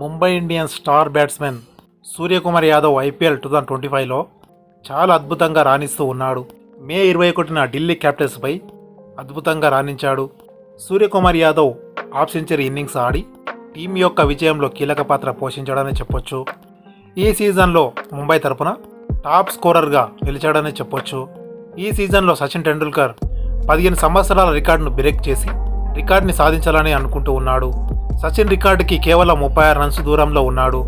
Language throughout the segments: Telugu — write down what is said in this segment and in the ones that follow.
Mumbai Indians star batsmen Suryakumar Yadav IPL two thousand twenty ఫైవ్లో చాలా అద్భుతంగా రాణిస్తూ ఉన్నాడు. మే ఇరవై ఒకటిన ఢిల్లీ క్యాపిటల్స్పై అద్భుతంగా రాణించాడు. Suryakumar Yadav half century innings ఆడి టీం యొక్క విజయంలో కీలక పాత్ర పోషించాడని చెప్పొచ్చు. ఈ సీజన్లో ముంబై తరపున టాప్ స్కోరర్గా నిలిచాడని చెప్పొచ్చు. ఈ సీజన్లో సచిన్ టెండూల్కర్ పదిహేను సంవత్సరాల రికార్డును బ్రేక్ చేసి రికార్డుని సాధించాలని అనుకుంటూ ఉన్నాడు. సచిన్ రికార్డుకి కేవలం ముప్పై ఆరు రన్స్ దూరంలో ఉన్నాడు.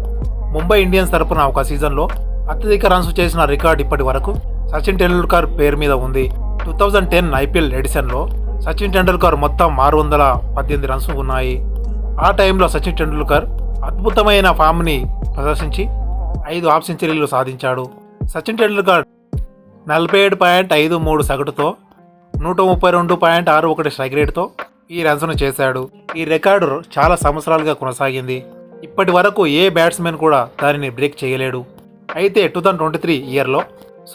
ముంబై ఇండియన్స్ తరపున ఒక సీజన్లో అత్యధిక రన్స్ చేసిన రికార్డు ఇప్పటి వరకు సచిన్ టెండూల్కర్ పేరు మీద ఉంది. టూ థౌజండ్ టెన్ ఐపీఎల్ ఎడిషన్లో సచిన్ టెండూల్కర్ మొత్తం ఆరు వందల పద్దెనిమిది రన్స్ ఉన్నాయి. ఆ టైంలో సచిన్ టెండూల్కర్ అద్భుతమైన ఫామ్ని ప్రదర్శించి ఐదు హాఫ్ సెంచరీలు సాధించాడు. సచిన్ టెండూల్కర్ నలభై ఏడు పాయింట్ ఐదు మూడు సగటుతో నూట ముప్పై రెండు పాయింట్ ఆరు ఒకటి స్ట్రైక్ రేట్తో ఈ రన్స్ను చేశాడు. ఈ రికార్డు చాలా సంవత్సరాలుగా కొనసాగింది. ఇప్పటి వరకు ఏ బ్యాట్స్మెన్ కూడా దానిని బ్రేక్ చేయలేడు. అయితే టూ థౌజండ్ ట్వంటీ త్రీ ఇయర్లో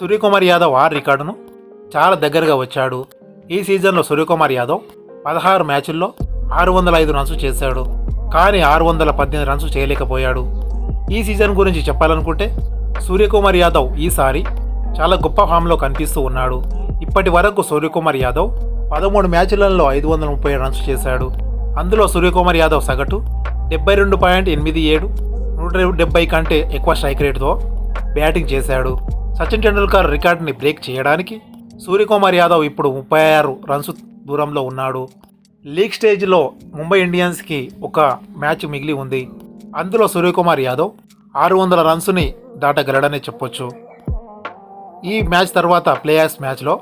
సూర్యకుమార్ యాదవ్ ఆ రికార్డును చాలా దగ్గరగా వచ్చాడు. ఈ సీజన్లో సూర్యకుమార్ యాదవ్ పదహారు మ్యాచుల్లో ఆరు వందల ఐదు రన్స్ చేశాడు. కానీ ఆరు వందల పద్దెనిమిది రన్స్ చేయలేకపోయాడు. ఈ సీజన్ గురించి చెప్పాలనుకుంటే సూర్యకుమార్ యాదవ్ ఈసారి చాలా గొప్ప ఫామ్లో కనిపిస్తూ ఉన్నాడు. ఇప్పటి వరకు సూర్యకుమార్ యాదవ్ పదమూడు మ్యాచ్లలో ఐదు వందల ముప్పై రన్స్ చేశాడు. అందులో సూర్యకుమార్ యాదవ్ సగటు డెబ్బై రెండు పాయింట్ ఎనిమిది ఏడు నూట డెబ్బై కంటే ఎక్కువ స్ట్రైక్ రేట్తో బ్యాటింగ్ చేశాడు. సచిన్ టెండూల్కర్ రికార్డుని బ్రేక్ చేయడానికి సూర్యకుమార్ యాదవ్ ఇప్పుడు ముప్పై ఆరు రన్స్ దూరంలో ఉన్నాడు. లీగ్ స్టేజ్లో ముంబై ఇండియన్స్కి ఒక మ్యాచ్ మిగిలి ఉంది. అందులో సూర్యకుమార్ యాదవ్ ఆరు వందల రన్స్ని దాటగలడని చెప్పొచ్చు. ఈ మ్యాచ్ తర్వాత ప్లేయర్స్ మ్యాచ్లో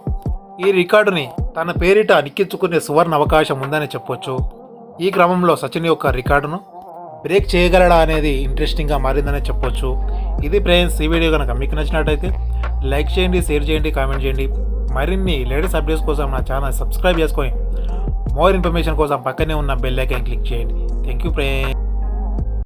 ఈ రికార్డుని తన పేరిట నిక్కించుకునే సువర్ణ అవకాశం ఉందని చెప్పొచ్చు. ఈ క్రమంలో సచిన్ యొక్క రికార్డును బ్రేక్ చేయగలడా అనేది ఇంట్రెస్టింగ్గా మారిందని చెప్పొచ్చు. ఇది ఫ్రెండ్స్ ఈ వీడియో కనుక మీకు నచ్చినట్టయితే లైక్ చేయండి షేర్ చేయండి కామెంట్ చేయండి. మరిన్ని లేటెస్ట్ అప్డేట్స్ కోసం నా ఛానల్ సబ్స్క్రైబ్ చేసుకొని మోర్ ఇన్ఫర్మేషన్ కోసం పక్కనే ఉన్న బెల్ ఐకాన్ క్లిక్ చేయండి. Thank you friends.